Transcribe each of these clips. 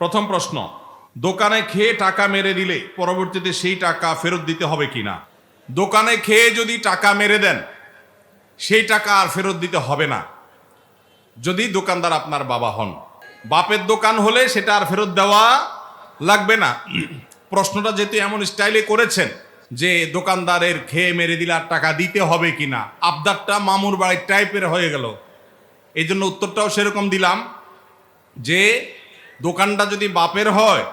প্রথম প্রশ্ন, দোকানে খেয়ে টাকা মেরে দিলে পরবর্তীতে সেই টাকা ফেরত দিতে হবে কি না দোকানে খেয়ে যদি টাকা মেরে দেন, সেই টাকা আর ফেরত দিতে হবে না। যদি দোকানদার আপনার বাবা হন, বাপের দোকান হলে সেটা আর ফেরত দেওয়া লাগবে না। প্রশ্নটা যেহেতু এমন স্টাইলে করেছেন যে দোকানদারের খেয়ে মেরে দিলে আর টাকা দিতে হবে কি না আবদারটা মামুর বাড়ির টাইপের হয়ে গেল। এই জন্য উত্তরটাও সেরকম দিলাম যে দোকানটা যদি বাপের হয়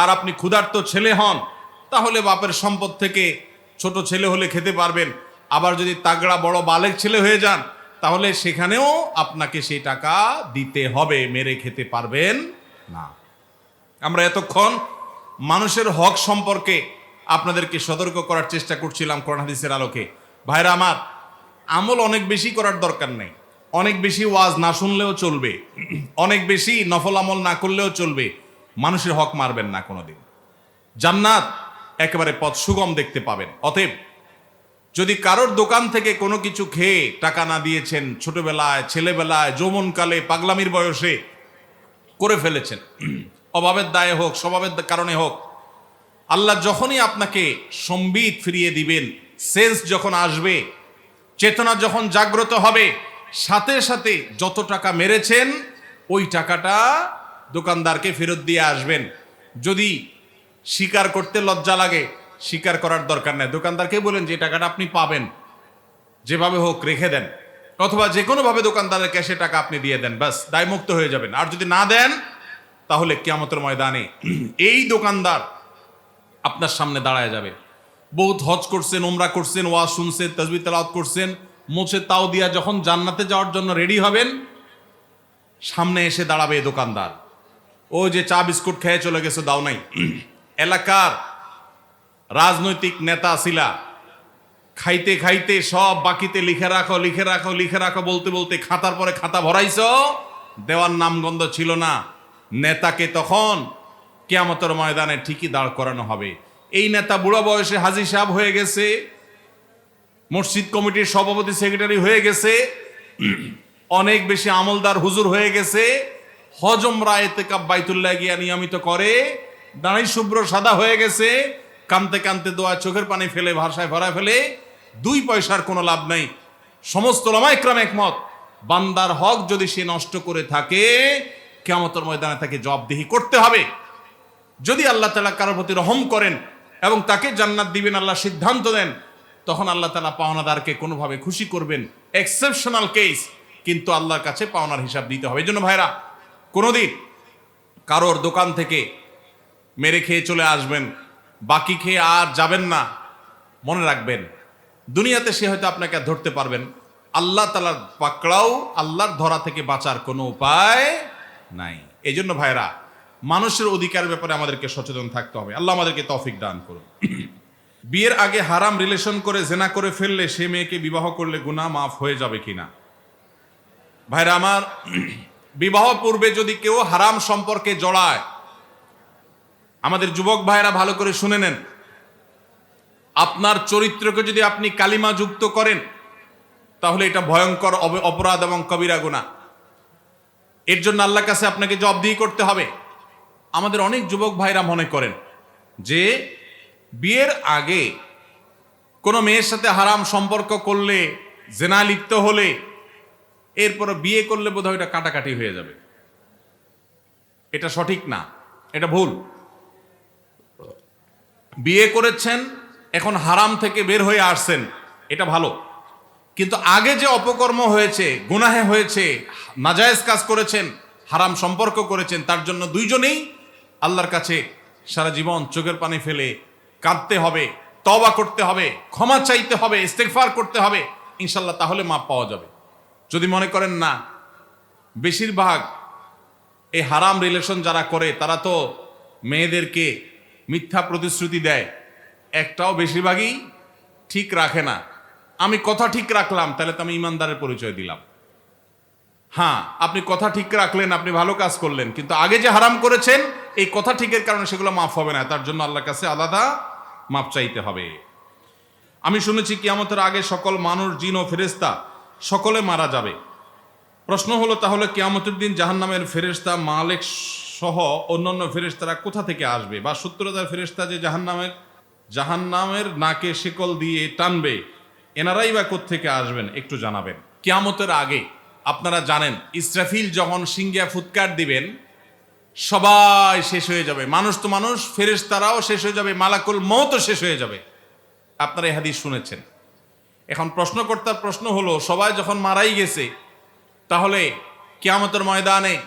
আর আপনি ক্ষুধার্ত ছেলে হন তাহলে বাপের সম্পদ থেকে ছোট ছেলে হলে খেতে পারবেন। আবার যদি তাগড়া বড় বালেক ছেলে হয়ে যান তাহলে সেখানেও আপনাকে সেই টাকা দিতে হবে মেরে খেতে পারবেন না। আমরা এতক্ষণ মানুষের হক সম্পর্কে আপনাদেরকে সতর্ক করার চেষ্টা করছিলাম কোরআন হাদিসের আলোকে। ভাইরা আমার আমল অনেক বেশি করার দরকার নেই। অনেক বেশি ওয়াজ না শুনলেও চলবে। অনেক বেশি নফল আমল না করলেও চলবে। মানুষের হক মারবেন না কোনোদিন। জান্নাত একেবারে পথ সুগম দেখতে পাবেন। অতএব, যদি কারোর দোকান থেকে কোনো কিছু খেয়ে টাকা না দিয়েছেন, ছোটবেলায়, ছেলেবেলায়, যৌবনকালে, পাগলামির বয়সে করে ফেলেছেন, অভাবের দায়ে হোক, স্বভাবের কারণে হোক, আল্লাহ যখনই আপনাকে সম্বিত ফিরিয়ে দিবেন, সেন্স যখন আসবে, চেতনা যখন জাগ্রত হবে সাথে সাথে যত টাকা মেরেছেন, ওই টাকাটা দোকানদারকে ফেরত দিয়ে আসবেন। যদি স্বীকার করতে লজ্জা লাগে, স্বীকার করার দরকার নেই। দোকানদারকে বলেন যে টাকাটা আপনি পাবেন। যেভাবে হোক রেখে দেন। অথবা যে কোনোভাবে দোকানদারের ক্যাশে টাকা আপনি দিয়ে দেন, ব্যাস, দায়মুক্ত হয়ে যাবেন। আর যদি না দেন, তাহলে কিয়ামতের ময়দানে এই দোকানদার আপনার সামনে দাঁড়ায় যাবে। বহুত হজ করছেন ওমরা করছেন ওয়া শুনছেন তসবি তেলাওয়াত করছেন মোছে তাও দিয়া যখন জান্নাতে যাওয়ার জন্য রেডি হবেন, সামনে এসে দাঁড়াবে দোকানদার। ও যে চা বিস্কুট খেয়ে চলে গেছে, দাও নাই। এলাকার রাজনৈতিক নেতা ছিলা খাইতে খাইতে সব বাকিতে লিখে রাখো লিখে রাখো লিখে রাখো, বলতে বলতে খাতার পরে খাতা ভরাইছ, দেওয়ার নামগন্ধ ছিল না। নেতাকে তখন কেয়ামতের ময়দানে ঠিকই দাঁড় করানো হবে। এই নেতা বুড়ো বয়সে হাজি সাহেব হয়ে গেছে মসজিদ কমিটির সভাপতি সেক্রেটারি হয়ে গেছে। অনেক বেশি আমলদার হুজুর হয়ে গেছে। হজম রায় তেকাব বাইতুল্লাহ গিয়া নিয়মিত করে। দাঁড়াই শুভ্র সাদা হয়ে গেছে। কানতে কানতে দোয়া চোখের পানি ফেলে, ভাষায় ভরা ফেলে। দুই পয়সার কোনো লাভ নাই। সমস্ত লামাইক্রাম একমত। বান্দার হক যদি সে নষ্ট করে থাকে কেমতর ময়দানে তাকে জবাবদিহি করতে হবে। যদি আল্লাহ তালা কারোর প্রতি রহম করেন এবং তাকে জান্নাত দিবেন, আল্লাহ সিদ্ধান্ত দেন তখন আল্লাহ তালা পাওনাদারকে কোনোভাবে খুশি করবেন। এক্সেপশনাল কেস কিন্তু আল্লাহর কাছে পাওনার হিসাব দিতে হবে। জন্য ভাইরা, কোনোদিন কারোর দোকান থেকে মেরে খেয়ে চলে আসবেন, বাকি খেয়ে আর যাবেন না, মনে রাখবেন। দুনিয়াতে সে হয়তো আপনাকে ধরতে পারবেন। আল্লাহ তালার পাকড়াও আল্লাহর ধরা থেকে বাঁচার কোনো উপায় নাই। এই জন্য ভাইরা, মানুষের অধিকার ব্যাপারে আমাদেরকে সচেতন থাকতে হবে। আল্লাহ আমাদেরকে তৌফিক দান করুন। বিয়ের আগে হারাম রিলেশন করে জেনা করে ফেললে সে মেয়েকে বিবাহ করলে গুনাহ মাফ হয়ে যাবে কিনা? ভাইরা আমার, বিবাহ পূর্বে যদি কেউ হারাম সম্পর্কে জড়ায়, আমাদের যুবক ভাইরা ভালো করে শুনে নেন। আপনার চরিত্রকে যদি আপনি কালিমা যুক্ত করেন, তাহলে এটা ভয়ঙ্কর অপরাধ এবং কবিরা গুণা এর জন্য আল্লাহর কাছে আপনাকে জবাবদিহি করতে হবে। আমাদের অনেক যুবক ভাইরা মনে করেন যে বিয়ের আগে কোনো মেয়ের সাথে হারাম সম্পর্ক করলে, জেনা লিপ্ত হলে, এরপর বিয়ে করলে বোধহয় এটা কাটাকাটি হয়ে যাবে। এটা সঠিক না, এটা ভুল। বিয়ে করেছেন, এখন হারাম থেকে বের হয়ে আসছেন, এটা ভালো। কিন্তু আগে যে অপকর্ম হয়েছে, গুনাহে হয়েছে, নাজায়েজ কাজ করেছেন, হারাম সম্পর্ক করেছেন, তার জন্য দুইজনেই আল্লাহর কাছে সারা জীবন চোখের পানি ফেলে কাঁদতে হবে তবা করতে হবে, ক্ষমা চাইতে হবে, ইস্তেগফার করতে হবে ইনশাল্লাহ তাহলে মাপ পাওয়া যাবে। যদি মনে করেন না, বেশিরভাগ এই হারাম রিলেশন যারা করে, তারা তো মেয়েদেরকে মিথ্যা প্রতিশ্রুতি দেয়। একটাও বেশিরভাগই ঠিক রাখে না। আমি কথা ঠিক রাখলাম, তাহলে তো আমি ইমানদারের পরিচয় দিলাম। হ্যাঁ আপনি কথা ঠিক রাখলেন, আপনি ভালো কাজ করলেন, কিন্তু আগে যে হারাম করেছেন, এই কথা ঠিকের কারণে সেগুলো মাফ হবে না, তার জন্য আল্লাহর কাছে আলাদা মাপ চাইতে হবে। আমি শুনেছি কিয়ামতের আগে সকল মানুষ, জিন ও ফেরেস্তা সকলে মারা যাবে। প্রশ্ন হলো, তাহলে কিয়ামতের দিন জাহান্নামের ফেরেস্তা মালিক সহ অন্যান্য ফেরেশতারা কোথা থেকে আসবে? বা সত্তর হাজার ফেরেশতা যে জাহান্নামের জাহান্নামের নাকে শিকল দিয়ে টানবে, এনারাই বা থেকে আসবেন? একটু জানাবেন। কিয়ামতের আগে, আপনারা জানেন, ইসরাফিল যখন সিঙ্গিয়া ফুৎকার দিবেন সবাই শেষ হয়ে যাবে। মানুষ তো মানুষ, ফেরেশতারাও শেষ হয়ে যাবে, মালাকুল মৌতও শেষ হয়ে যাবে। আপনারা এই হাদিস শুনেছেন। এখন প্রশ্নকর্তার প্রশ্ন হলো, সবাই যখন মারাই গেছে, তাহলে কিয়ামতের ময়দানে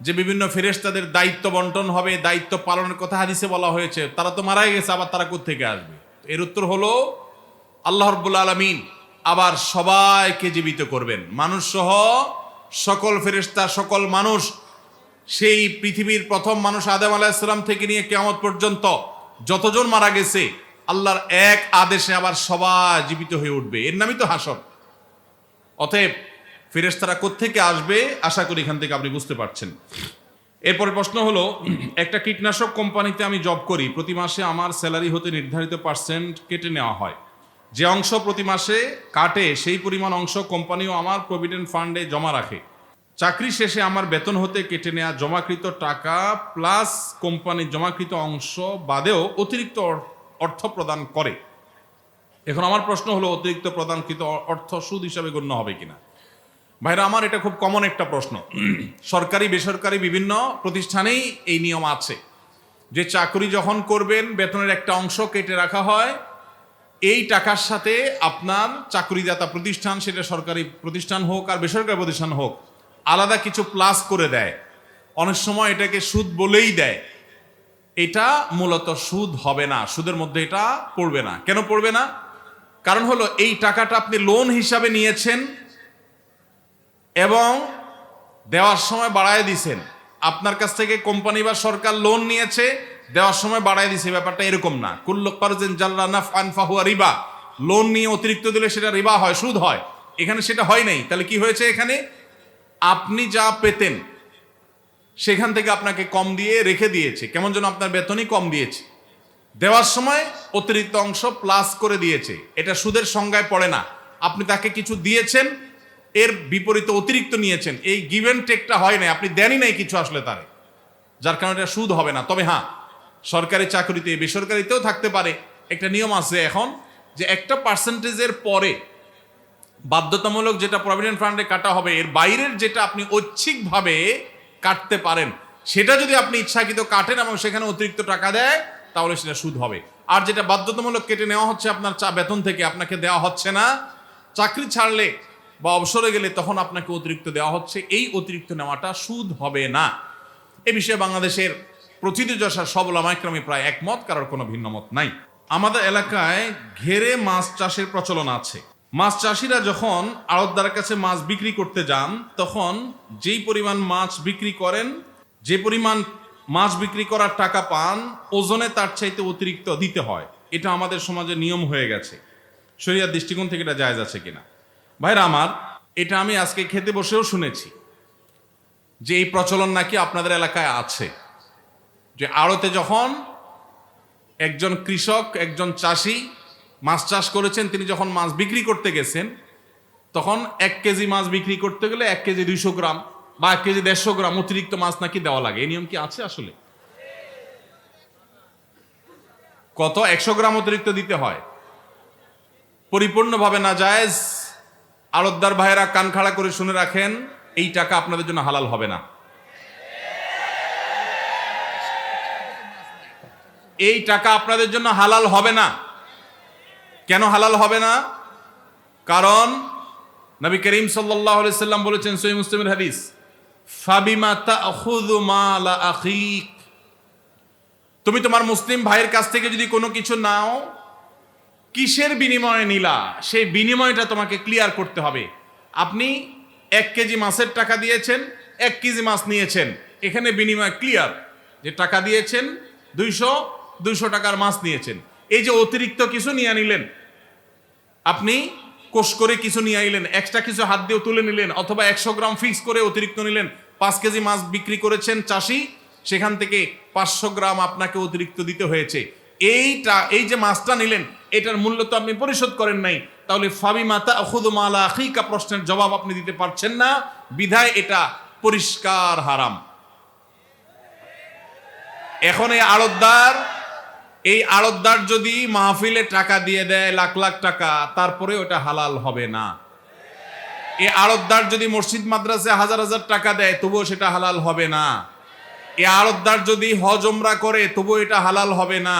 যে বিভিন্ন ফেরেশতাদের দায়িত্ব বন্টন হবে, দায়িত্ব পালনের কথা হাদিসে বলা হয়েছে, তারা তো মারাই গেছে, আবার তারা থেকে আসবে? এর উত্তর হলো, আল্লাহ রব্বুল আলমিন আবার সবাইকে জীবিত করবেন। মানুষ সহ সকল ফেরেশতা, সকল মানুষ সেই পৃথিবীর প্রথম মানুষ আদম আলাহিসাল্লাম থেকে নিয়ে কেমত পর্যন্ত যতজন মারা গেছে, আল্লাহর এক আদেশে আবার সবাই জীবিত হয়ে উঠবে। এর নামই তো হাসর। অতএব ফেরেশতারা কোত্থেকে আসবে, আশা করি এখান থেকে আপনি বুঝতে পারছেন। এরপরে প্রশ্ন হলো, একটা কীটনাশক কোম্পানিতে আমি জব করি, প্রতি মাসে আমার স্যালারি হতে নির্ধারিত পার্সেন্ট কেটে নেওয়া হয়। যে অংশ প্রতি মাসে কাটে, সেই পরিমাণ অংশ কোম্পানিও আমার প্রভিডেন্ট ফান্ডে জমা রাখে। চাকরি শেষে আমার বেতন হতে কেটে নেওয়া জমাকৃত টাকা প্লাস কোম্পানির জমাকৃত অংশ বাদেও অতিরিক্ত অর্থ প্রদান করে। এখন আমার প্রশ্ন হলো, অতিরিক্ত প্রদানকৃত অর্থ সুদ হিসাবে গণ্য হবে কিনা? ভাইরা, আমার এটা খুব কমন একটা প্রশ্ন। সরকারি, বেসরকারি বিভিন্ন প্রতিষ্ঠানেই এই নিয়ম আছে। যে চাকরি যখন করবেন, বেতনের একটা অংশ কেটে রাখা হয়, এই টাকার সাথে আপনার চাকরিদাতা প্রতিষ্ঠান, সেটা সরকারি প্রতিষ্ঠান হোক আর বেসরকারি প্রতিষ্ঠান হোক আলাদা কিছু প্লাস করে দেয়। অনেক সময় এটাকে সুদ বলেই দেয়। এটা মূলত সুদ হবে না, সুদের মধ্যে এটা পড়বে না। কেন পড়বে না? কারণ হলো এই টাকাটা আপনি লোন হিসাবে নিয়েছেন এবং দেওয়ার সময় বাড়ায় দিছেন। আপনার কাছ থেকে কোম্পানি বা সরকার লোন নিয়েছে, দেওয়ার সময় বাড়ায় দিছে। ব্যাপারটা এরকম না। কুল্লু কারজেন জাল্লা রিবা। লোন নিয়ে অতিরিক্ত দিলে সেটা রিবা হয়, সুদ হয়। এখানে সেটা হয় নাই। তাহলে কি হয়েছে এখানে? আপনি যা পেতেন, সেখান থেকে আপনাকে কম দিয়ে রেখে দিয়েছে। কেমন যেন আপনার বেতনই কম দিয়েছে। দেওয়ার সময় অতিরিক্ত অংশ প্লাস করে দিয়েছে। এটা সুদের সংজ্ঞায় পড়ে না। আপনি তাকে কিছু দিয়েছেন, এর বিপরীতে অতিরিক্ত নিয়েছেন। এই গিভেন টেকটা হয় না আপনি দেনই নাই কিছু আসলে তারে। যার কারণে এটা সুদ হবে না। তবে হ্যাঁ সরকারি চাকরিতে, বেসরকারিতেও থাকতে পারে। একটা নিয়ম আছে এখন যে একটা পার্সেন্টেজের পরে বাধ্যতামূলক যেটা প্রভিডেন্ট ফান্ডে কাটা হবে, এর বাইরের যেটা আপনি ঐচ্ছিকভাবে কাটতে পারেন, সেটা যদি আপনি ইচ্ছাকৃত কাটেন এবং সেখানে অতিরিক্ত টাকা দেয়, তাহলে সেটা সুদ হবে। আর যেটা বাধ্যতামূলক কেটে নেওয়া হচ্ছে আপনার চা বেতন থেকে, আপনাকে দেওয়া হচ্ছে না, চাকরি ছাড়লে বা অবসরে গেলে তখন আপনাকে অতিরিক্ত দেওয়া হচ্ছে, এই অতিরিক্ত নেওয়াটা সুদ হবে না। এ বিষয়ে বাংলাদেশের প্রথিতযশা সব ওলামাইক্রমে প্রায় একমত, কারোর কোনো ভিন্ন মত নাই। আমাদের এলাকায় ঘেরে মাছ চাষের প্রচলন আছে। মাছ চাষিরা যখন আড়তদারের কাছে মাছ বিক্রি করতে যান, তখন যেই পরিমাণ মাছ বিক্রি করেন, যে পরিমাণ মাছ বিক্রি করার টাকা পান, ওজনে তার চাইতে অতিরিক্ত দিতে হয়। এটা আমাদের সমাজে নিয়ম হয়ে গেছে। শরিয়ার দৃষ্টিকোণ থেকে এটা জায়জ আছে কিনা? ভাইরা আমার, এটা আমি আজকে খেতে বসেও শুনেছি যে এই প্রচলন নাকি আপনাদের এলাকায় আছে। যে আড়তে যখন একজন কৃষক, একজন চাষি মাছ চাষ করেছেন, তিনি যখন মাছ বিক্রি করতে গেছেন, তখন এক কেজি মাছ বিক্রি করতে গেলে এক কেজি দুইশো গ্রাম বা এক কেজি দেড়শো গ্রাম অতিরিক্ত মাছ নাকি দেওয়া লাগে। এই নিয়ম কি আছে আসলে? কত? একশো গ্রাম অতিরিক্ত দিতে হয়। পরিপূর্ণভাবে না জায়েজ আড়তদার ভাইয়েরা কান খাড়া করে শুনে রাখেন, এই টাকা আপনাদের জন্য হালাল হবে না। এই টাকা আপনাদের জন্য হালাল হবে না। কেন হালাল হবে না? কারণ নবী করিম সাল্লাম বলেছেন সই মুসলিমের হাদিস তুমি তোমার মুসলিম ভাইয়ের কাছ থেকে যদি কোনো কিছু নাও, কিসের বিনিময়ে নিলা? সেই বিনিময়টা তোমাকে ক্লিয়ার করতে হবে। আপনি এক কেজি মাছের টাকা দিয়েছেন, এক কেজি মাছ নিয়েছেন। এখানে বিনিময় ক্লিয়ার যে টাকা দিয়েছেন, দুইশো দুইশো টাকার মাছ নিয়েছেন। এই যে অতিরিক্ত কিছু নিয়ে নিলেন আপনি কোষ করে কিছু নিয়ে আইলেন এক্সট্রা কিছু হাত দিয়ে তুলে নিলেন, অথবা একশো গ্রাম ফিক্স করে অতিরিক্ত নিলেন, পাঁচ কেজি মাছ বিক্রি করেছেন চাষি, সেখান থেকে পাঁচশো গ্রাম আপনাকে অতিরিক্ত দিতে হয়েছে। এইটা, এই যে মাছটা নিলেন, এটার মূল্য তো আপনি পরিশোধ করেন নাই, তাহলে ফাবি মাতা মালা আখিকা প্রশ্নের জবাব আপনি দিতে পারছেন না, বিধায় এটা পরিষ্কার হারাম। এখন এই আড়তদার এই আড়তদার যদি মাহফিলে টাকা দিয়ে দেয়, লাখ লাখ টাকা, তারপরে ওটা হালাল হবে না। এই আড়তদার যদি মসজিদ, মাদ্রাসে হাজার হাজার টাকা দেয়, তবুও সেটা হালাল হবে না। এ আড়তদার যদি হজ ওমরা করে, তবুও এটা হালাল হবে না।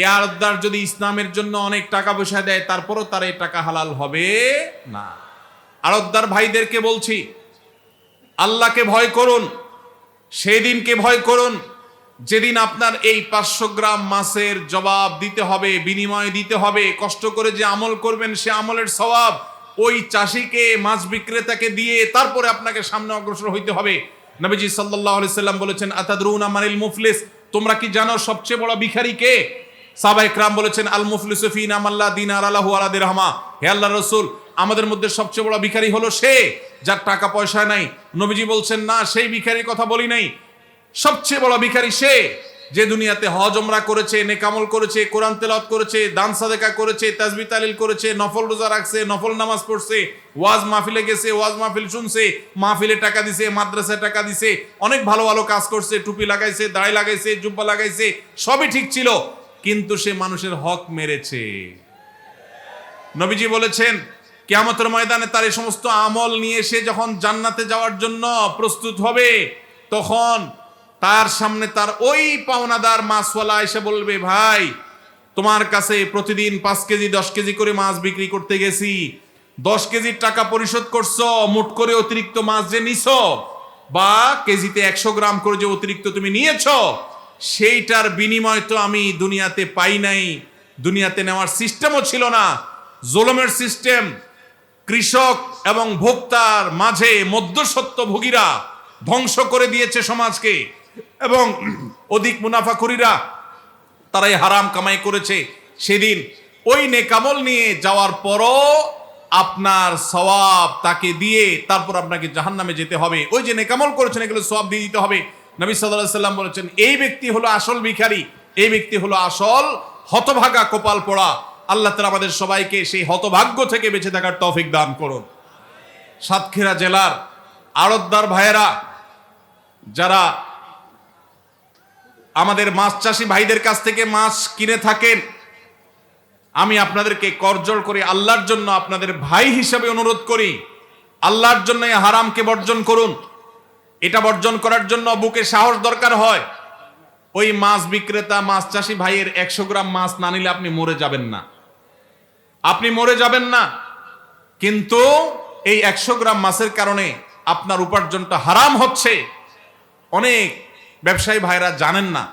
এ আড়তদার যদি ইসলামের জন্য অনেক টাকা পয়সা দেয়, তারপরও তার এই টাকা হালাল হবে না। আড়তদার ভাইদেরকে বলছি, আল্লাহকে ভয় করুন সেই দিনকে ভয় করুন যেদিন আপনার এই পাঁচশো গ্রাম মাছের জবাব দিতে হবে, বিনিময় দিতে হবে, কষ্ট করে যে আমল করবেন সে আমলের সবাব ওই চাষিকে, মাছ বিক্রেতাকে দিয়ে তারপরে আপনাকে সামনে অগ্রসর হইতে হবে। নবীজি আলাইহি সাল্লাম বলেছেন, আতাদরুনা মানিল মুফলিস? তোমরা কি জানো সবচেয়ে বড় ভিখারি কে? সাহাবা ইকরাম বলেছেন, আল মুফলিসু ফি নামাল্লাহ দিনার আলাহু আলা দিরহামা। হে আল্লাহর রাসূল, আমাদের মধ্যে সবচেয়ে বড় ভিখারি হলো সে, যার টাকা পয়সা নাই। নবীজি বলছেন, না, সেই ভিখারির কথা বলি নাই। সবচেয়ে বড় ভিখারি সে, যে দুনিয়াতে হজ ওমরা করেছে নেকামল করেছে, কোরআন তেলাওয়াত করেছে, দান সাদেকা করেছে, তাজবি তালিল করেছে, নফল রোজা রাখছে, নফল নামাজ পড়ছে, ওয়াজ মাহফিলে গেছে, ওয়াজ মাহফিল শুনছে, মাহফিলে টাকা দিছে, মাদ্রাসায় টাকা দিছে, অনেক ভালো ভালো কাজ করছে, টুপি লাগাইছে, দাড়ি লাগাইছে, জুব্বা লাগাইছে, সবই ঠিক ছিল, কিন্তু সে মানুষের হক মেরেছে। নবীজি বলেছেন, কেয়ামতের ময়দানে তার এই সমস্ত আমল নিয়ে সে যখন জান্নাতে যাওয়ার জন্য প্রস্তুত হবে, তখন তার সামনে তার ওই পাওনাদার মাছওয়ালা এসে বলবে, ভাই, তোমার কাছে প্রতিদিন পাঁচ কেজি, দশ কেজি করে মাছ বিক্রি করতে গেছি। দশ কেজির টাকা পরিশোধ করছ, মোট করে অতিরিক্ত মাছ যে নিছো বা কেজিতে একশো গ্রাম করে যে অতিরিক্ত তুমি নিয়েছো, সেইটার বিনিময় তো আমি দুনিয়াতে পাই নাই। দুনিয়াতে নেওয়ার সিস্টেমও ছিল না। জোলমের সিস্টেম কৃষক এবং ভোক্তার মাঝে মধ্যসত্ত্ব ভোগীরা ধ্বংস করে দিয়েছে সমাজকে। এবং অধিক মুনাফাখুরিরা তারাই হারাম কামাই করেছে। সেদিন ওই নেকামল নিয়ে যাওয়ার পরও আপনার সওয়াব তাকে দিয়ে তারপর আপনাকে জাহান্নামে যেতে হবে। ওই যে নেকামল করেছেন, এগুলো সওয়াব দিয়ে দিতে হবে। নবী সাল্লাম বলেছেন, এই ব্যক্তি হলো আসল ভিখারি, এই ব্যক্তি হলো আসল হতভাগা কপাল পড়া। আল্লাহ তালা আমাদের সবাইকে সেই হতভাগ্য থেকে বেঁচে থাকার তৌফিক দান করুন। সাতক্ষীরা জেলার আড়তদার ভাইয়েরা, যারা আমাদের মাছ চাষি ভাইদের কাছ থেকে মাছ কিনে থাকেন। আমি আপনাদেরকে করজোড় করে, আল্লাহর জন্য আপনাদের ভাই হিসাবে অনুরোধ করি। আল্লাহর জন্য হারামকে বর্জন করুন। এটা বর্জন করার জন্য বুকে সাহস দরকার হয়। ওই মাছ বিক্রেতা, মাছ চাষি ভাইয়ের একশো গ্রাম মাছ না নিলে আপনি মরে যাবেন না। আপনি মরে যাবেন না। কিন্তু এই একশো গ্রাম মাছের কারণে আপনার উপার্জনটা হারাম হচ্ছে। অনেক ব্যবসায়ী ভাইরা জানেন না,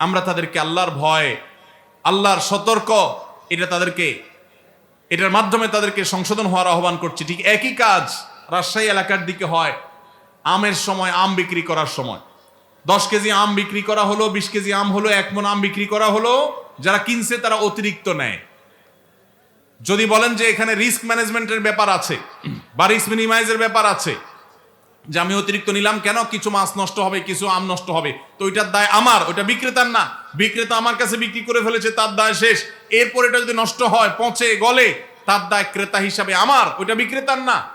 আমরা তাদেরকে আল্লাহর ভয়, আল্লাহর সতর্ক, এটা তাদেরকে, এটার মাধ্যমে তাদেরকে সংশোধন হওয়ার আহ্বান করছি। ঠিক একই কাজ রাজশাহী এলাকার দিকে হয়, আমের সময় আম বিক্রি করার সময়। দশ কেজি আম বিক্রি করা হলো, বিশ কেজি আম হলো, এক মন আম বিক্রি করা হলো, যারা কিনছে তারা অতিরিক্ত নেয়। যদি বলেন যে এখানে রিস্ক ম্যানেজমেন্টের ব্যাপার আছে, বা রিস্ক মিনিমাইজের ব্যাপার আছে যে আমি অতিরিক্ত নিলাম কেন? কিছু মাছ নষ্ট হবে, কিছু আম নষ্ট হবে। তো ওইটার দায় আমার, ওইটা বিক্রেতার না। বিক্রেতা আমার কাছে বিক্রি করে ফেলেছে, তার দায় শেষ। এরপর এটা যদি নষ্ট হয়, পচে গলে, তার দায় ক্রেতা হিসাবে আমার, ওইটা বিক্রেতার না।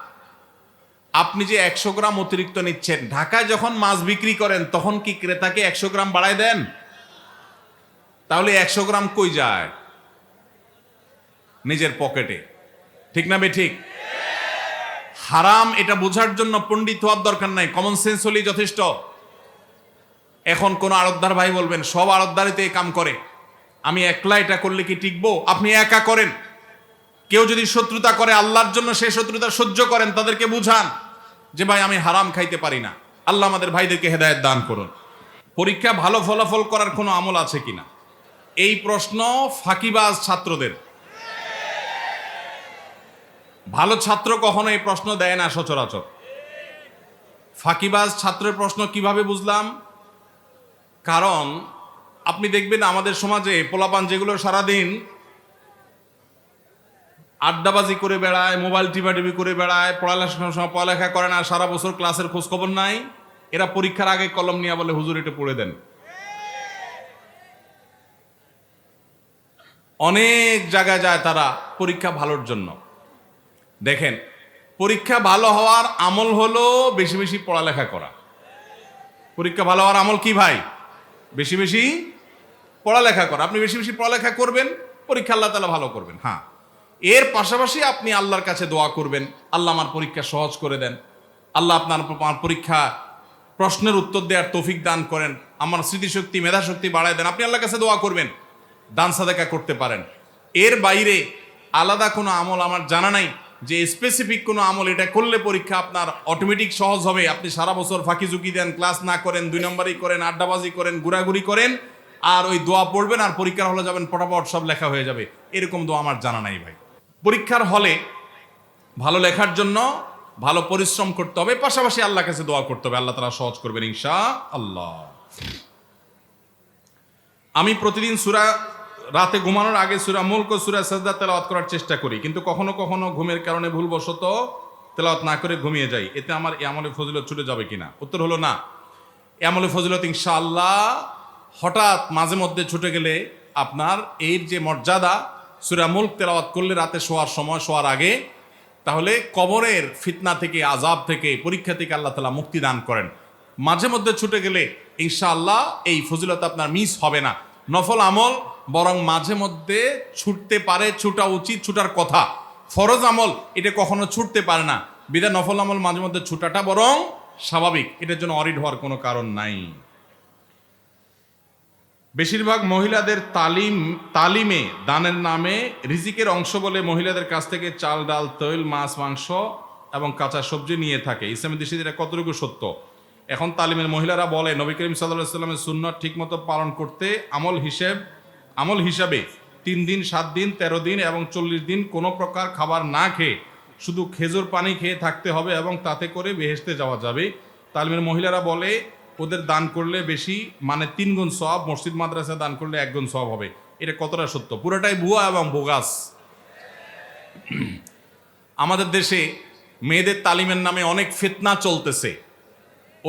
আপনি যে একশো গ্রাম অতিরিক্ত নিচ্ছেন, ঢাকায় যখন মাছ বিক্রি করেন, তখন কি ক্রেতাকে একশো গ্রাম বাড়ায় দেন? তাহলে একশো গ্রাম কই যায়? নিজের পকেটে। ঠিক না বে ঠিক? হারাম এটা বোঝার জন্য পণ্ডিত হওয়ার দরকার নাই। কমন সেন্স হলেই যথেষ্ট। এখন কোন আড়তদার ভাই বলবেন, সব আড়তদারিতে এই কাম করে। আমি একলা এটা করলে কি টিকবো? আপনি একা করেন। কেউ যদি শত্রুতা করে, আল্লাহর জন্য সেই শত্রুতা সহ্য করেন, তাদেরকে বুঝান যে ভাই, আমি হারাম খাইতে পারি না। আল্লাহ আমাদের ভাইদেরকে হেদায়ত দান করুন। পরীক্ষা ভালো ফলাফল করার কোনো আমল আছে কিনা? এই প্রশ্ন ফাঁকিবাজ ছাত্রদের। ভালো ছাত্র কখনো এই প্রশ্ন দেয় না সচরাচর। ফাঁকিবাজ ছাত্রের প্রশ্ন কীভাবে বুঝলাম? কারণ, আপনি দেখবেন আমাদের সমাজে পোলাপান যেগুলো সারাদিন আড্ডাবাজি করে বেড়ায়, মোবাইল টিপাটিপি করে বেড়ায়, পড়ালেখার সময় পড়ালেখা করে না, সারা বছর ক্লাসের খোঁজ খবর নাই। এরা পরীক্ষার আগে কলম নিয়ে বলে, হুজুর, এটা পড়ে দেন। অনেক জায়গায় যায় তারা পরীক্ষা ভালোর জন্য। দেখেন, পরীক্ষা ভালো হওয়ার আমল হলো বেশি বেশি পড়ালেখা করা। পরীক্ষা ভালো হওয়ার আমল কি ভাই? বেশি বেশি পড়ালেখা করা। আপনি বেশি বেশি পড়ালেখা করবেন, পরীক্ষা আল্লাহ তালা ভালো করবেন হ্যাঁ। এর পাশাপাশি আপনি আল্লাহর কাছে দোয়া করবেন, আল্লাহ আমার পরীক্ষা সহজ করে দেন, আল্লাহ আপনার আমার পরীক্ষা প্রশ্নের উত্তর দেওয়ার তৌফিক দান করেন, আমার স্মৃতিশক্তি, মেধাশক্তি বাড়ায় দেন, আপনি আল্লাহর কাছে দোয়া করবেন, দান সাদাকা করতে পারেন। এর বাইরে আলাদা কোনো আমল আমার জানা নাই যে স্পেসিফিক কোনো আমল এটা করলে পরীক্ষা আপনার অটোমেটিক সহজ হবে। আপনি সারা বছর ফাঁকি ঝুঁকি দেন ক্লাস না করেন, দুই নম্বরই করেন, আড্ডাবাজি করেন, ঘোরাঘুরি করেন, আর ওই দোয়া পড়বেন আর পরীক্ষার হলে যাবেন পটাপট সব লেখা হয়ে যাবে। এরকম দোয়া আমার জানা নাই ভাই। পরীক্ষার হলে ভালো লেখার জন্য ভালো পরিশ্রম করতে হবে, পাশাপাশি আল্লাহ কাছে দোয়া করতে হবে। আল্লাহ তারা সহজ করবেন ইনশা আল্লাহ আমি প্রতিদিন সুরা রাতে ঘুমানোর আগে সুরা মুল্ক সুরা সাজদা তেলাওয়াত করার চেষ্টা করি, কিন্তু কখনো কখনো ঘুমের কারণে ভুলবশত তেলাওয়াত না করে ঘুমিয়ে যাই। এতে আমার এ আমলে ফজিলত ছুটে যাবে কিনা? উত্তর হলো না। এ আমলে ফজিলত ইনশাআল্লাহ হঠাৎ মাঝে মধ্যে ছুটে গেলে আপনার এর যে মর্যাদা, সুরা মুল্ক তেলাওয়াত করলে রাতে শোয়ার সময় শোয়ার আগে, তাহলে কবরের ফিতনা থেকে আজাব থেকে, পরীক্ষা থেকে আল্লাহ তালা মুক্তি দান করেন। মাঝে মধ্যে ছুটে গেলে ইনশাআল্লাহ এই ফজিলত আপনার মিস হবে না। নফল আমল বরং মাঝে মধ্যে ছুটতে পারে, ছুটা উচিত, ছুটার কথা। ফরজ আমল, এটা কখনো ছুটতে পারে না। বিদায় নফল আমল মাঝে মধ্যে ছুটাটা বরং স্বাভাবিক। এটার জন্য অরিড হওয়ার কোনো কারণ নাই। বেশিরভাগ মহিলাদের তালিম, তালিমে, দানের নামে রিজিকের অংশ বলে মহিলাদের কাছ থেকে চাল, ডাল, তৈল, মাছ, মাংস এবং কাঁচা সবজি নিয়ে থাকে। ইসলামী দৃষ্টিতে এটা কতটুকু সত্য? এখন তালিমের মহিলারা বলে, নবী করিম সাল্লাহ সাল্লামের সুন্নত ঠিকমতো পালন করতে আমল হিসেব আমল হিসাবে তিন দিন, সাত দিন, তেরো দিন এবং চল্লিশ দিন কোনো প্রকার খাবার না খেয়ে শুধু খেজুর পানি খেয়ে থাকতে হবে এবং তাতে করে বেহেসতে যাওয়া যাবে। তালিমের মহিলারা বলে, ওদের দান করলে বেশি মানে তিন গুণ সব মসজিদ, মাদ্রাসা দান করলে এক গুণ সব হবে। এটা কতটা সত্য? পুরোটাই ভুয়া এবং বোগাস। আমাদের দেশে মেয়েদের তালিমের নামে অনেক ফিতনা চলতেছে।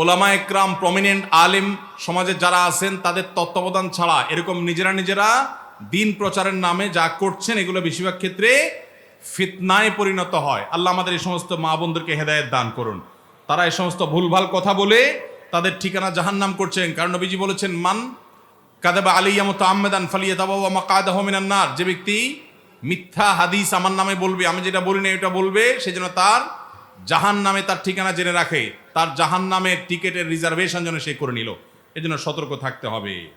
ওলামা একরাম প্রমিনেন্ট আলিম সমাজে যারা আছেন, তাদের তত্ত্বাবধান ছাড়া এরকম নিজেরা নিজেরা দিন প্রচারের নামে যা করছেন, এগুলো বেশিরভাগ ক্ষেত্রে ফিতনায় পরিণত হয়। আল্লাহ আমাদের এই সমস্ত মা বোনদেরকে হেদায়ত দান করুন। তারা এই সমস্ত ভুলভাল কথা বলে তাদের ঠিকানা জাহান্নাম করছেন। কারণ নবীজি বলেছেন, মান কাদাবা আলিয়ামত আহমেদান ফালিয়া তাবা কাদাহ মিনান্নার যে ব্যক্তি মিথ্যা হাদিস আমার নামে বলবে, আমি যেটা বলি না, এটা বলবে সেজন্য তার জাহান নামে তার ঠিকানা জেনে রাখে। তার জাহান নামের টিকেটের রিজার্ভেশন যেন সে করে নিল। এজন্য সতর্ক থাকতে হবে।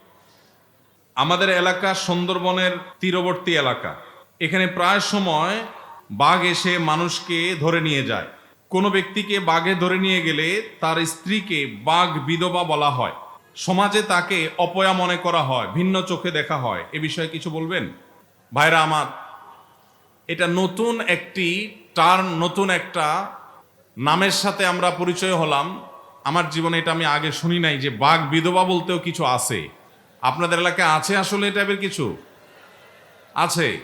আমাদের এলাকা সুন্দরবনের তীরবর্তী এলাকা। এখানে প্রায় সময় বাঘ এসে মানুষকে ধরে নিয়ে যায়। কোনো ব্যক্তিকে বাঘে ধরে নিয়ে গেলে তার স্ত্রীকে বাঘ বিধবা বলা হয়। সমাজে তাকে অপয়া মনে করা হয়, ভিন্ন চোখে দেখা হয়। এ বিষয়ে কিছু বলবেন? ভাইরা আমার, এটা নতুন একটি টার্ম নতুন একটা নামের সাথে আমরা পরিচয় হলাম। আমার জীবনে এটা আমি আগে শুনি নাই যে বাঘ বিধবা বলতেও কিছু আছে। আপনাদের এলাকায় আছে আসলে এই টাইপের কিছু? আছে।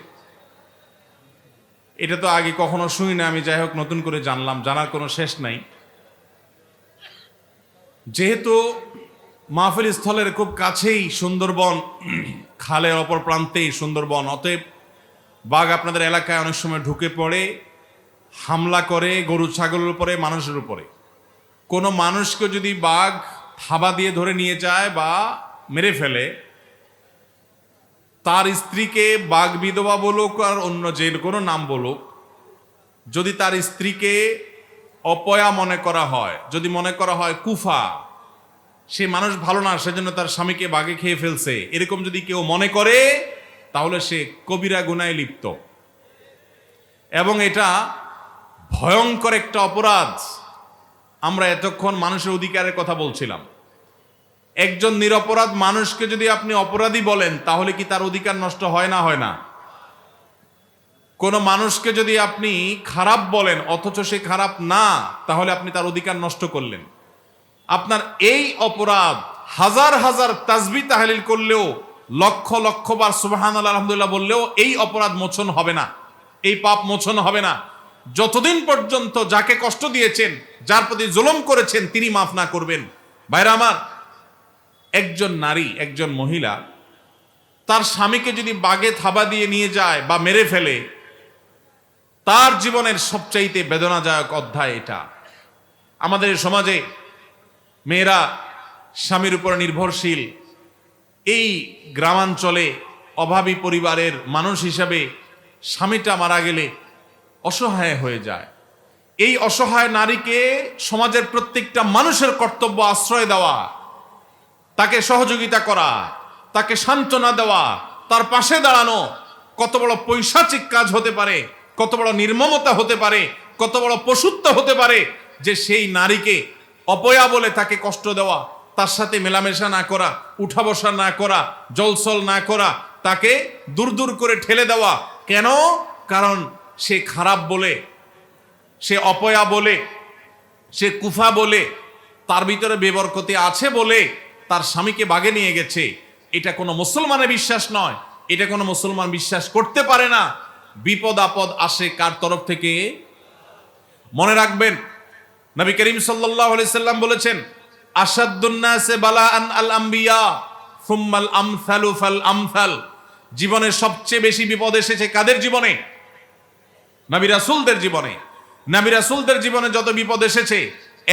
এটা তো আগে কখনো শুনি না আমি যাই হোক নতুন করে জানলাম, জানার কোনো শেষ নাই। যেহেতু মাহফিল স্থলের খুব কাছেই সুন্দরবন, খালের অপর প্রান্তেই সুন্দরবন, অতএব বাঘ আপনাদের এলাকায় অনেক সময় ঢুকে পড়ে। হামলা করে, গরু, ছাগলের উপরে, মানুষের উপরে। কোনো মানুষকে যদি বাঘ থাবা দিয়ে ধরে নিয়ে যায় বা মেরে ফেলে, তার স্ত্রীকে বাঘ বিধবা বলুক আর অন্য যে কোনো নাম বলুক, যদি তার স্ত্রীকে অপয়া মনে করা হয়, যদি মনে করা হয় কুফা, সে মানুষ ভালো না, সেজন্য তার স্বামীকে বাঘে খেয়ে ফেলছে, এরকম যদি কেউ মনে করে, তাহলে সে কবিরা গুনায় লিপ্ত। এবং এটা ভয়ঙ্কর একটা অপরাধ আমরা এতক্ষণ মানুষের অধিকারের কথা বলছিলাম। একজন নিরপরাধ মানুষকে যদি আপনি অপরাধী বলেন, তাহলে কি তার অধিকার নষ্ট হয় না হয় না? কোনো মানুষকে যদি আপনি খারাপ বলেন, অথচ সে খারাপ না, তাহলে আপনি তার অধিকার নষ্ট করলেন। আপনার এই অপরাধ হাজার হাজার তাজবি তাহলিল করলেও, লক্ষ লক্ষ বার সুবাহান আলহামদুলিল্লাহ বললেও, এই অপরাধ মোচন হবে না, এই পাপ মোচন হবে না। যতদিন পর্যন্ত যাকে কষ্ট দিয়েছেন, যার প্রতি জুলুম করেছেন, তিনি মাফ না করবেন। ভাইরা আমার, একজন নারী, একজন মহিলা, তার স্বামীকে যদি বাগে থাবা দিয়ে নিয়ে যায় বা মেরে ফেলে, তার জীবনের সবচাইতে বেদনাদায়ক অধ্যায় এটা। আমাদের সমাজে মেয়েরা স্বামীর উপর নির্ভরশীল। এই গ্রামাঞ্চলে অভাবী পরিবারের মানুষ হিসাবে স্বামীটা মারা গেলে অসহায় হয়ে যায়। এই অসহায় নারীকে সমাজের প্রত্যেকটা মানুষের কর্তব্য আশ্রয় দেওয়া, তাকে সহযোগিতা করা, তাকে সান্ত্বনা দেওয়া, তার পাশে দাঁড়ানো কত বড় পৈশাচিক কাজ হতে পারে, কত বড় নির্মমতা হতে পারে, কত বড় পশুত্ব হতে পারে যে সেই নারীকে অপয়া বলে তাকে কষ্ট দেওয়া, তার সাথে মেলামেশা না করা, উঠা বসা না করা, জলসল না করা, তাকে দূর দূর করে ঠেলে দেওয়া। কেন? কারণ সে খারাপ বলে, সে অপয়া বলে, সে কুফা বলে, তার ভিতরে বেবরকতি আছে বলে তার স্বামীকে বাগে নিয়ে গেছে। এটা কোনো মুসলমানের বিশ্বাস নয়। এটা কোনো মুসলমান বিশ্বাস করতে পারে না। বিপদ আপদ আসে কার তরফ থেকে? মনে রাখবেন, নবী করিম সাল্লাম বলেছেন আসাদুন্নাসে বালা আল আম্বিয়া ফুম্মাল জীবনের সবচেয়ে বেশি বিপদ এসেছে কাদের জীবনে? নবী রাসূলদের জীবনে, নবী রাসূলদের জীবনে যত বিপদ এসেছে,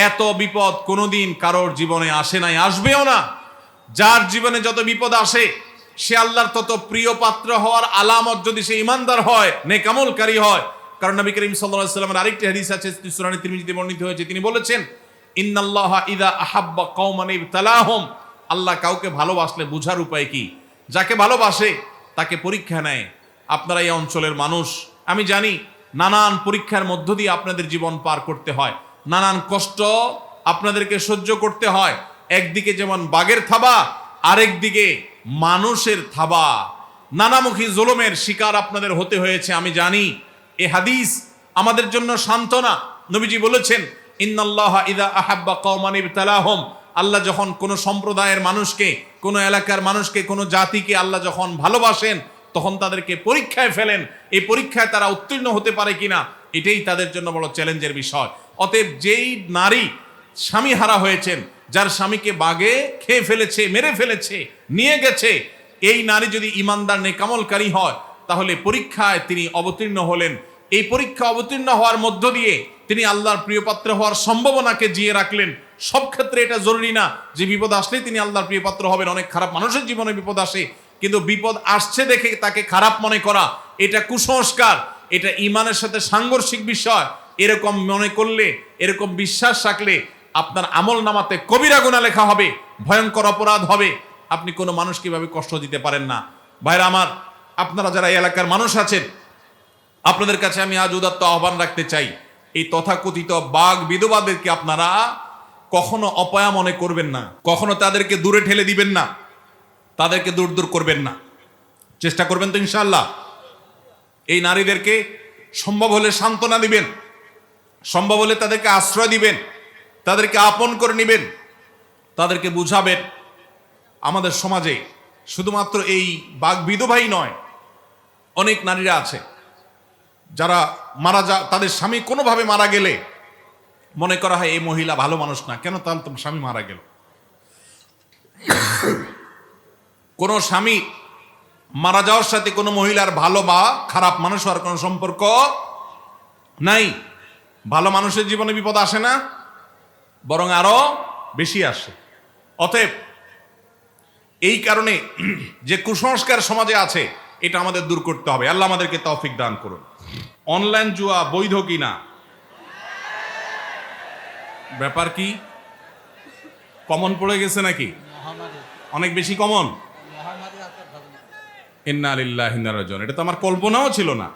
এত বিপদ কোনোদিন কারোর জীবনে আসে নাই, আসবেও না। যার জীবনে যত বিপদ আসে, সে আল্লাহর তত প্রিয় পাত্র হওয়ার আলামত যদি সে ইমানদার হয়, নেকামলকারী হয়, কারণ নবী করিম সাল্লামের আরেকটি হাদিস আছে সুনানি তিরমিজিতে বর্ণিত হয়েছে, তিনি বলেছেন, ইন্নাল্লাহা ইদা আহাব্বা কওমান ইবতালাহুম। আল্লাহ কাউকে ভালোবাসলে বুঝার উপায় কি? যাকে ভালোবাসে, তাকে পরীক্ষা নেয়। আপনারা এই অঞ্চলের মানুষ, আমি জানি নানান পরীক্ষার মধ্য দিয়ে আপনাদের জীবন পার করতে হয়। নানান কষ্ট আপনাদেরকে সহ্য করতে হয়। একদিকে যেমন বাঘের থাবা আরেক দিকে মানুষের থাবা। নানামুখী জুলুমের শিকার আপনাদের হতে হয়েছে, আমি জানি। এ হাদিস আমাদের জন্য সান্ত্বনা। নবীজি বলেছেন, ইন্নাল্লাহ ইদা আহাব্বা কওমান ইবতালাহুম। আল্লাহ যখন কোনো সম্প্রদায়ের মানুষকে, কোনো এলাকার মানুষকে, কোনো জাতিকে আল্লাহ যখন ভালোবাসেন তখন তাদেরকে পরীক্ষায় ফেলেন। এই পরীক্ষায় তারা উত্তীর্ণ হতে পারে কিনা, এটাই তাদের জন্য বড় চ্যালেঞ্জের বিষয়। অতএব যেই নারী স্বামী হারা হয়েছেন, যার স্বামীকে বাগে খেয়ে ফেলেছে, মেরে ফেলেছে, নিয়ে গেছে, এই নারী যদি ইমানদার, নেকামলকারী হয়, তাহলে পরীক্ষায় তিনি অবতীর্ণ হলেন। এই পরীক্ষা অবতীর্ণ হওয়ার মধ্য দিয়ে তিনি আল্লাহর প্রিয়পাত্র হওয়ার সম্ভাবনাকে জিয়ে রাখলেন। সব ক্ষেত্রে এটা জরুরি না যে বিপদ আসলেই তিনি আল্লাহর প্রিয়পাত্র হবেন। অনেক খারাপ মানুষের জীবনে বিপদ আসে। কিন্তু বিপদ আসছে দেখে তাকে খারাপ মনে করা, এটা কুসংস্কার, এটা ইমানের সাথে সাংঘর্ষিক বিষয়। এরকম মনে করলে, এরকম বিশ্বাস রাখলে আপনার আমল নামাতে কবিরা গুণা লেখা হবে, ভয়ঙ্কর অপরাধ হবে। আপনি কোনো মানুষকে এভাবে কষ্ট দিতে পারেন না। ভাইরা আমার, আপনারা যারা এই এলাকার মানুষ আছেন, আপনাদের কাছে আমি আজ উদাত্ত আহ্বান রাখতে চাই, এই তথাকথিত বাঘ বিধবাদেরকে আপনারা কখনো অপয়া মনে করবেন না, কখনো তাদেরকে দূরে ঠেলে দিবেন না। তাদেরকে দূর দূর করবেন না। চেষ্টা করবেন তো ইনশাল্লাহ এই নারীদেরকে সম্ভব হলে সান্ত্বনা দিবেন, সম্ভব হলে তাদেরকে আশ্রয় দিবেন, তাদেরকে আপন করে নেবেন, তাদেরকে বুঝাবেন। আমাদের সমাজে শুধুমাত্র এই বাঘ বিধবাই নয়, অনেক নারীরা আছে, যারা মারা যা তাদের স্বামী কোনোভাবে মারা গেলে মনে করা হয়, এই মহিলা ভালো মানুষ না, কেন তাহলে তোমার স্বামী মারা গেল? কোনো স্বামী মারা যাওয়ার সাথে কোনো মহিলার ভালো বা খারাপ মানুষ হওয়ার কোনো সম্পর্ক নাই। ভালো মানুষের জীবনে বিপদ আসে না, বরং আরও বেশি আসে। অতএব এই কারণে যে কুসংস্কার সমাজে আছে, এটা আমাদের দূর করতে হবে। আল্লাহ আমাদেরকে তৌফিক দান করুন। অনলাইন জুয়া বৈধ কিনা ব্যাপার কি? কমন পড়ে গেছে নাকি? অনেক বেশি কমন? ইন্না আলিল্লাহ ইন্না রাজিউন। এটা তো আমার কল্পনাও ছিল না।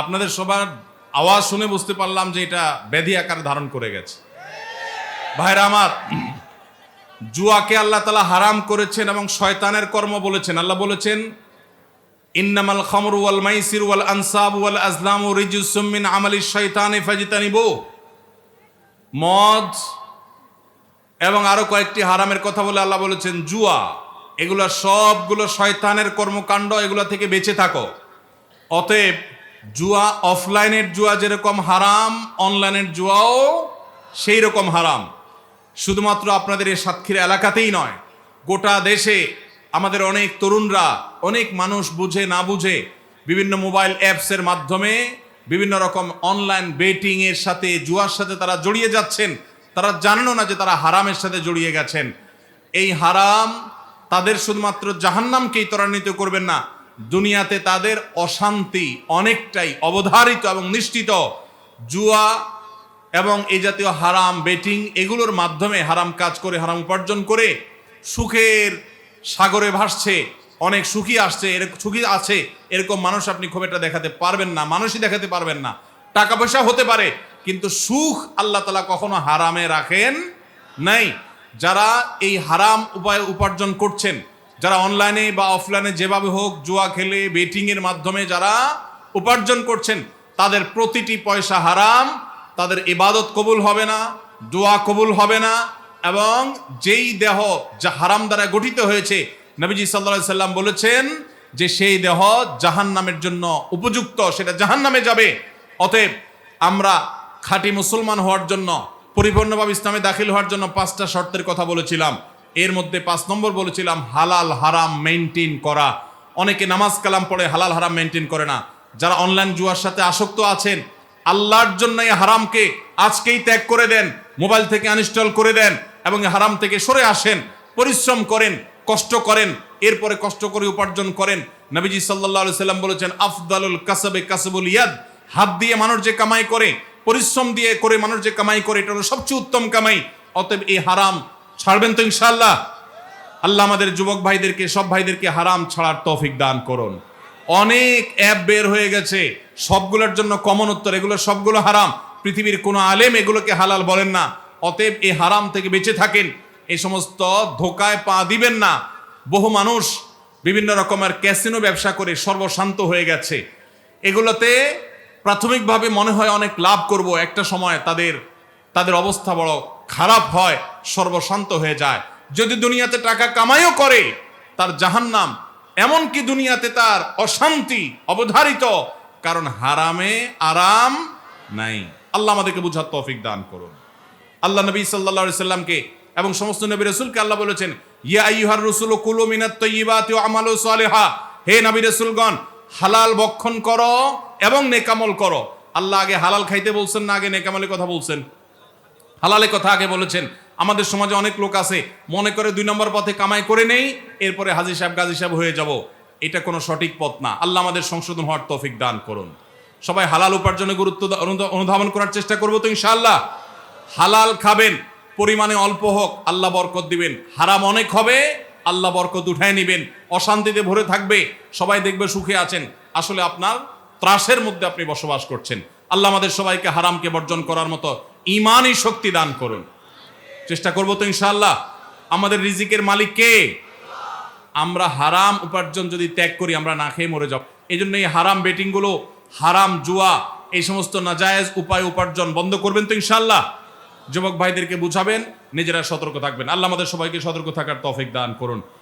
আপনাদের সবার আওয়াজ শুনে বুঝতে পারলাম যে এটা ব্যাধি আকার ধারণ করে গেছে। ভাইরা আমার, জুয়াকে আল্লাহ তালা হারাম করেছেন এবং শয়তানের কর্ম বলেছেন। আল্লাহ বলেছেন, ইন্নামাল খামরু ওয়াল মাইসির ওয়াল আনসাব ওয়াল আজলাম ও রিজুসুম মিন আমালি শয়তানে ফাজিতানিবু। মদ এবং আরও কয়েকটি হারামের কথা বলে আল্লাহ বলেছেন, জুয়া এগুলো সবগুলো শয়তানের কর্মকাণ্ড এগুলো থেকে বেঁচে থাকো। অতএব জুয়া অফলাইনের জুয়া যেরকম হারাম, অনলাইনের জুয়াও সেই রকম হারাম। শুধুমাত্র আপনাদের এই সাতক্ষীরা এলাকাতেই নয়, গোটা দেশে আমাদের অনেক তরুণরা, অনেক মানুষ বুঝে না বুঝে বিভিন্ন মোবাইল অ্যাপসের মাধ্যমে বিভিন্ন রকম অনলাইন বেটিং এর সাথে, জুয়ার সাথে তারা জড়িয়ে যাচ্ছেন। তারা জানেনও না যে তারা হারামের সাথে জড়িয়ে গেছেন। এই হারাম তাদের শুধুমাত্র জাহান্নামকেই ত্বরান্বিত করবেন না, দুনিয়াতে তাদের অশান্তি অনেকটাই অবধারিত এবং নিশ্চিত। জুয়া এবং এই জাতীয় হারাম, বেটিং এগুলোর মাধ্যমে হারাম কাজ করে, হারাম উপার্জন করে সুখের সাগরে ভাসছে, অনেক সুখী আসছে এরকম সুখী আছে, এরকম মানুষ আপনি খুব একটা দেখাতে পারবেন না, মানুষই দেখাতে পারবেন না। টাকা পয়সা হতে পারে, কিন্তু সুখ আল্লাহ তালা কখনো হারামে রাখেন নাই। যারা এই হারাম উপায় উপার্জন করছেন, যারা অনলাইনে বা অফলাইনে যেভাবে হোক জুয়া খেলে বেটিং এর মাধ্যমে যারা উপার্জন করছেন, তাদের প্রতিটি পয়সা হারাম, তাদের ইবাদত কবুল হবে না, দোয়া কবুল হবে না, এবং যেই দেহ যা হারাম দ্বারা গঠিত হয়েছে, নবীজি সাল্লা সাল্লাম বলেছেন যে সেই দেহ জাহান নামের জন্য উপযুক্ত, সেটা জাহান নামে যাবে। অতএব আমরা খাঁটি মুসলমান হওয়ার জন্য পরিপূর্ণভাবে ইসলামে দাখিল হওয়ার জন্য পাঁচটা শর্তের কথা বলেছিলাম। এর মধ্যে পাঁচ নম্বর বলেছিলাম, হালাল, হারাম মেনটেন করা। অনেকে নামাজ কালাম পড়ে হালাল, হারাম মেনটেন করে না। যারা অনলাইন জুয়ার সাথে আসক্ত আছেন, আল্লাহর জন্য এই হারামকে আজকেই ত্যাগ করে দেন, মোবাইল থেকে আনইনস্টল করে দেন এবং হারাম থেকে সরে আসেন, পরিশ্রম করেন, কষ্ট করেন, এরপরে কষ্ট করে উপার্জন করেন। নবীজি আলাইহি সাল্লাম বলেছেন, আফদালুল কাসাবে কাসাবুল ইয়াদ। হাত দিয়ে মানুষ যে কামাই করে পরিশ্রম দিয়ে করে মানুষ যে কামাই করে, এটা হলো সবচেয়ে উত্তম কামাই। অতএব এই হারাম ছাড়বেন তো ইনশাআল্লাহ। আল্লাহ আমাদের যুবক ভাইদেরকে, সব ভাইদেরকে হারাম ছাড়ার তৌফিক দান করুন। অনেক অ্যাপ বের হয়ে গেছে, সবগুলোর জন্য কমন উত্তর, এগুলো সবগুলো হারাম। পৃথিবীর কোনো আলেম এগুলোকে হালাল বলেন না। অতএব এই হারাম থেকে বেঁচে থাকেন, এই সমস্ত ধোকায় পা দিবেন না। বহু মানুষ বিভিন্ন রকমের ক্যাসিনো ব্যবসা করে সর্বশান্ত হয়ে গেছে। এগুলোতে প্রাথমিকভাবে মনে হয় অনেক লাভ করব। একটা সময় তাদের তাদের অবস্থা বড় খারাপ হয়, সর্বশান্ত হয়ে যায়। যদি দুনিয়াতে টাকা কামাইও করে, তার জাহান্নাম, এমনকি দুনিয়াতে তার অশান্তি অবধারিত, কারণ হারামে আরাম নাই। আল্লাহ আমাদেরকে বুঝার তৌফিক দান করুন। আল্লাহ নবী সাল্লাল্লাহু সাল্লামকে এবং সমস্ত নবী রসুলকে আল্লাহ বলেছেন, ইয়া আইয়ুহার রসুল কুলু মিনাত ওয়া আমালু সালিহা। হে নবী রসুলগণ, হালাল ভক্ষণ করো এবং নেকামল করো। আল্লাহ আগে হালাল খাইতে বলছেন না আগে নেকামলের কথা বলছেন? হালালে কথা আগে বলেছেন। আমাদের সমাজে অনেক লোক আছে, মনে করে দুই নম্বর পথে কামাই করে নেই, এরপরে হাজি সাহেব, গাজী সাহেব হয়ে যাব। এটা কোনো সঠিক পথ না। আল্লাহ আমাদের সংশোধন হওয়ার তৌফিক দান করুন। সবাই হালাল উপার্জনে গুরুত্ব অনুধাবন করার চেষ্টা করব তো ইনশাআল্লাহ। হালাল খাবেন, পরিমাণে অল্প হোক, আল্লাহ বরকত দিবেন। হারাম অনেক হবে, আল্লাহ বরকত উঠায় নিবেন। অশান্তিতে ভরে থাকবে, সবাই দেখবে সুখে আছেন। আসলে আপনার ত্রাসের মধ্যে আপনি বসবাস করছেন। আল্লাহ আমাদের সবাইকে হারামকে বর্জন করার মতো ইমানই শক্তি দান করুন। চেষ্টা করব তো ইনশাআল্লাহ। আমাদের রিজিকের মালিক কে? আমরা হারাম উপার্জন যদি ত্যাগ করি, আমরা না খেয়ে মরে যাব। এই জন্য এই হারাম বেটিংগুলো, হারাম জুয়া, এই সমস্ত নাজায়েজ উপায় উপার্জন বন্ধ করবেন তো ইনশাআল্লাহ। যুবক ভাইদেরকে বুঝাবেন, নিজেরা সতর্ক থাকবেন। আল্লাহ আমাদের সবাইকে সতর্ক থাকার তৌফিক দান করুন।